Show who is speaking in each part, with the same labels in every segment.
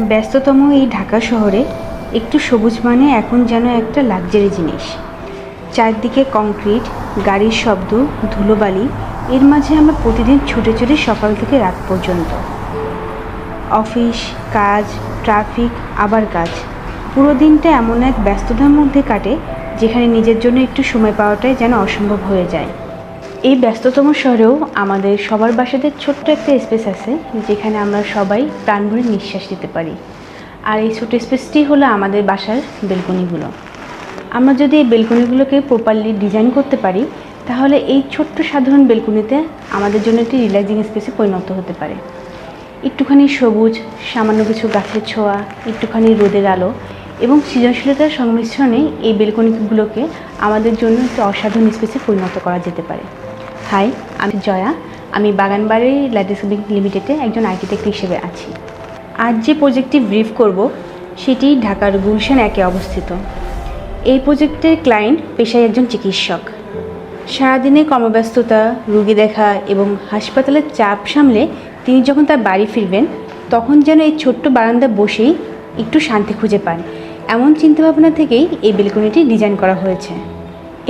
Speaker 1: ব্যস্ততম এই ঢাকা শহরে একটু সবুজ মানে এখন যেন একটা লাক্সারি জিনিস। চারদিকে কংক্রিট, গাড়ির শব্দ, ধুলোবালি, এর মাঝে আমরা প্রতিদিন ছুটে ছুটে সকাল থেকে রাত পর্যন্ত। অফিস, কাজ, ট্রাফিক, আবার কাজ পুরো দিনটা এমন এক ব্যস্ততার মধ্যে কাটে, যেখানে নিজের জন্য একটু সময় পাওয়াটাই যেন অসম্ভব হয়ে যায়। এই ব্যস্ততম শহরেও আমাদের সবার বাসাতে ছোট্ট একটা স্পেস আছে, যেখানে আমরা সবাই প্রাণ ভরে নিঃশ্বাস নিতে পারি। আর এই ছোট স্পেসটি হলো আমাদের বাসার বেলকনিগুলো। আমরা যদি এই বেলকনিগুলোকে প্রপারলি ডিজাইন করতে পারি, তাহলে এই ছোট্ট সাধারণ বেলকনিতে আমাদের জন্য একটি রিল্যাক্সিং স্পেসে পরিণত হতে পারে। একটুখানি সবুজ, সামান্য কিছু গাছের ছোঁয়া, একটুখানি রোদের আলো এবং সৃজনশীলতার সংমিশ্রণে এই বেলকনিগুলোকে আমাদের জন্য একটি অসাধারণ স্পেসে পরিণত করা যেতে পারে। হাই আমি জয়া। আমি বাগানবাড়ি ল্যাটিসবিং লিমিটেডে একজন আর্কিটেক্ট হিসেবে আছি। আজ যে প্রজেক্টটি ব্রিফ করব, সেটি ঢাকার গুলশান একে অবস্থিত। এই প্রজেক্টের ক্লায়েন্ট পেশায় একজন চিকিৎসক। সারাদিনে কর্মব্যস্ততা, রুগী দেখা এবং হাসপাতালের চাপ সামলে তিনি যখন তার বাড়ি ফিরবেন, তখন যেন এই ছোট্ট বারান্দা বসেই একটু শান্তি খুঁজে পান। এমন চিন্তাভাবনা থেকেই এই বেলকনিটি ডিজাইন করা হয়েছে।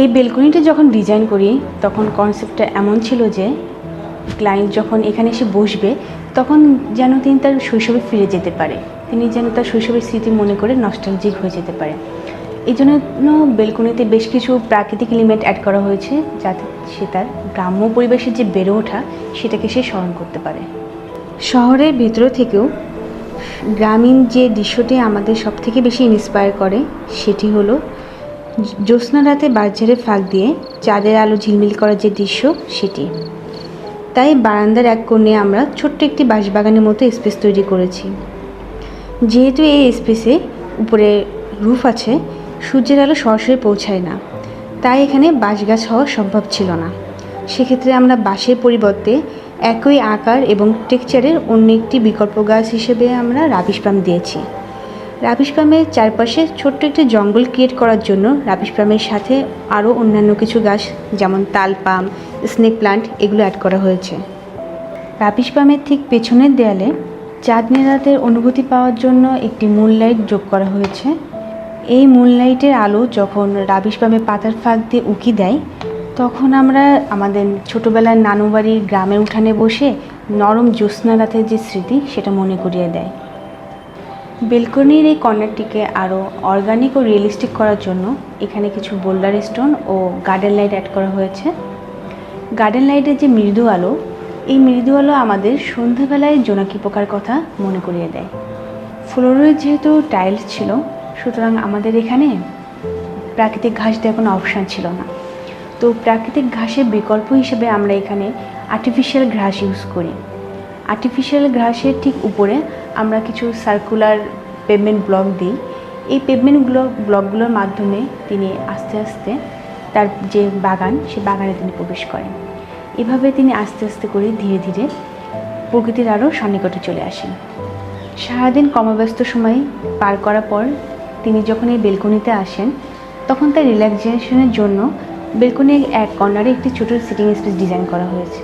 Speaker 1: এই বেলকনিটা যখন ডিজাইন করি, তখন কনসেপ্টটা এমন ছিল যে ক্লায়েন্ট যখন এখানে এসে বসবে, তখন যেন তিনি তার শৈশবে ফিরে যেতে পারে। তিনি যেন তার শৈশবের স্মৃতি মনে করে নস্টালজিক হয়ে যেতে পারে। এই জন্য বেলকনিতে বেশ কিছু প্রাকৃতিক এলিমেন্ট অ্যাড করা হয়েছে, যাতে সে তার গ্রাম্য পরিবেশে যে বেড়ে ওঠা, সেটাকে সে স্মরণ করতে পারে। শহরের ভেতর থেকেও গ্রামীণ যে দৃশ্যটি আমাদের সব থেকে বেশি ইন্সপায়ার করে, সেটি হলো জ্যোৎস্না রাতে বাজারে ফাঁক দিয়ে চাঁদের আলো ঝিলমিল করার যে দৃশ্য, সেটি। তাই বারান্দার এক কোণে আমরা ছোট্ট একটি বাঁশবাগানের মতো স্পেস তৈরি করেছি। যেহেতু এই স্পেসে উপরে রুফ আছে, সূর্যের আলো সরাসরি পৌঁছায় না। তাই এখানে বাঁশ গাছ হওয়া সম্ভব ছিল না। সেক্ষেত্রে আমরা বাঁশের পরিবর্তে একই আকার এবং টেক্সচারের অন্য একটি বিকল্প গাছ হিসেবে আমরা রাবিশ পাম দিয়েছি। রাবিশ চারপাশে ছোট্ট একটি জঙ্গল ক্রিয়েট করার জন্য রাবিশ সাথে আরও অন্যান্য কিছু গাছ, যেমন তাল পাম স্নেক প্লান্ট এগুলো অ্যাড করা হয়েছে। রাবিশ ঠিক পেছনের দেয়ালে চাঁদনি রাতের অনুভূতি পাওয়ার জন্য একটি মুনলাইট যোগ করা হয়েছে। এই মুনলাইটের আলো যখন রাবিশ পাতার ফাঁক দিয়ে উঁকি দেয়, তখন আমরা আমাদের ছোটোবেলার নানু বাড়ির গ্রামের উঠানে বসে নরম জ্যোৎস্না রাতের যে স্মৃতি, সেটা মনে করিয়ে দেয়। বেলকনির এই কর্নারটিকে আরও অর্গানিক ও রিয়েলিস্টিক করার জন্য এখানে কিছু বোল্ডার স্টোন ও গার্ডেন লাইট অ্যাড করা হয়েছে। গার্ডেন লাইটের যে মৃদু আলো, এই মৃদু আলো আমাদের সন্ধ্যাবেলায় জোনাকি পোকার কথা মনে করিয়ে দেয়। ফ্লোরে যেহেতু টাইলস ছিল, সুতরাং আমাদের এখানে প্রাকৃতিক ঘাস দেওয়ার কোনো অপশান ছিল না। তো প্রাকৃতিক ঘাসের বিকল্প হিসেবে আমরা এখানে আর্টিফিশিয়াল ঘাস ইউজ করি। আর্টিফিশিয়াল ঘাসের ঠিক উপরে আমরা কিছু সার্কুলার পেভমেন্ট ব্লক দিই। এই পেভমেন্টগুলো ব্লকগুলোর মাধ্যমে তিনি আস্তে আস্তে তার যে বাগান, সে বাগানে তিনি প্রবেশ করেন। এভাবে তিনি আস্তে আস্তে করে ধীরে ধীরে প্রকৃতির আরও সন্নিকটে চলে আসেন। সারাদিন কর্মব্যস্ত সময় পার করার পর তিনি যখন এই বেলকনিতে আসেন, তখন তার রিল্যাক্সেশনের জন্য বেলকনির এক কর্নারে একটি ছোট সিটিং স্পেস ডিজাইন করা হয়েছে।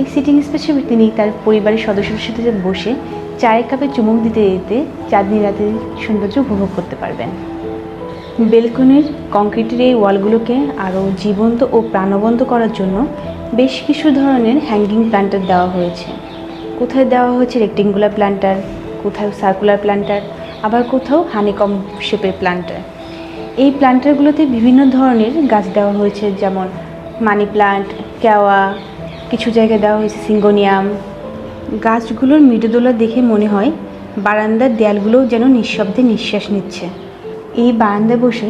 Speaker 1: এই সিটিং স্পেসে তিনি তার পরিবারের সদস্যদের সাথে বসে চায়ের কাপে চুমুক দিতে দিতে চাঁদনি রাতের সৌন্দর্য উপভোগ করতে পারবেন। বেলকনির কংক্রিটের এই ওয়ালগুলোকে আরও জীবন্ত ও প্রাণবন্ত করার জন্য বেশ কিছু ধরনের হ্যাঙ্গিং প্ল্যান্টার দেওয়া হয়েছে। কোথায় দেওয়া হয়েছে রেক্টেঙ্গুলার প্ল্যান্টার কোথাও সার্কুলার প্ল্যান্টার আবার কোথাও হানিকম শেপের প্ল্যান্টার এই প্ল্যান্টারগুলোতে বিভিন্ন ধরনের গাছ দেওয়া হয়েছে, যেমন মানি প্লান্ট, কেওয়া, কিছু জায়গায় দেওয়া হয়েছে সিঙ্গোনিয়াম গাছগুলোর মৃদুদোলা দেখে মনে হয় বারান্দার দেয়ালগুলোও যেন নিঃশব্দে নিঃশ্বাস নিচ্ছে। এই বারান্দায় বসে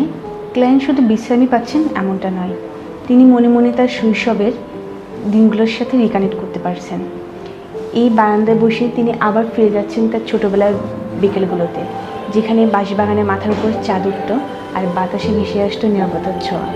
Speaker 1: ক্লায়েন্ট শুধু বিশ্রামই পাচ্ছেন এমনটা নয়, তিনি মনে মনে তার শৈশবের দিনগুলোর সাথে রিকানেক্ট করতে পারছেন। এই বারান্দায় বসে তিনি আবার ফিরে যাচ্ছেন তার ছোটোবেলার বিকেলগুলোতে, যেখানে বাঁশবাগানের মাথার উপর চাঁদ উঠত আর বাতাসে ভেসে আসতো নিরাপত্তার ছোঁয়া।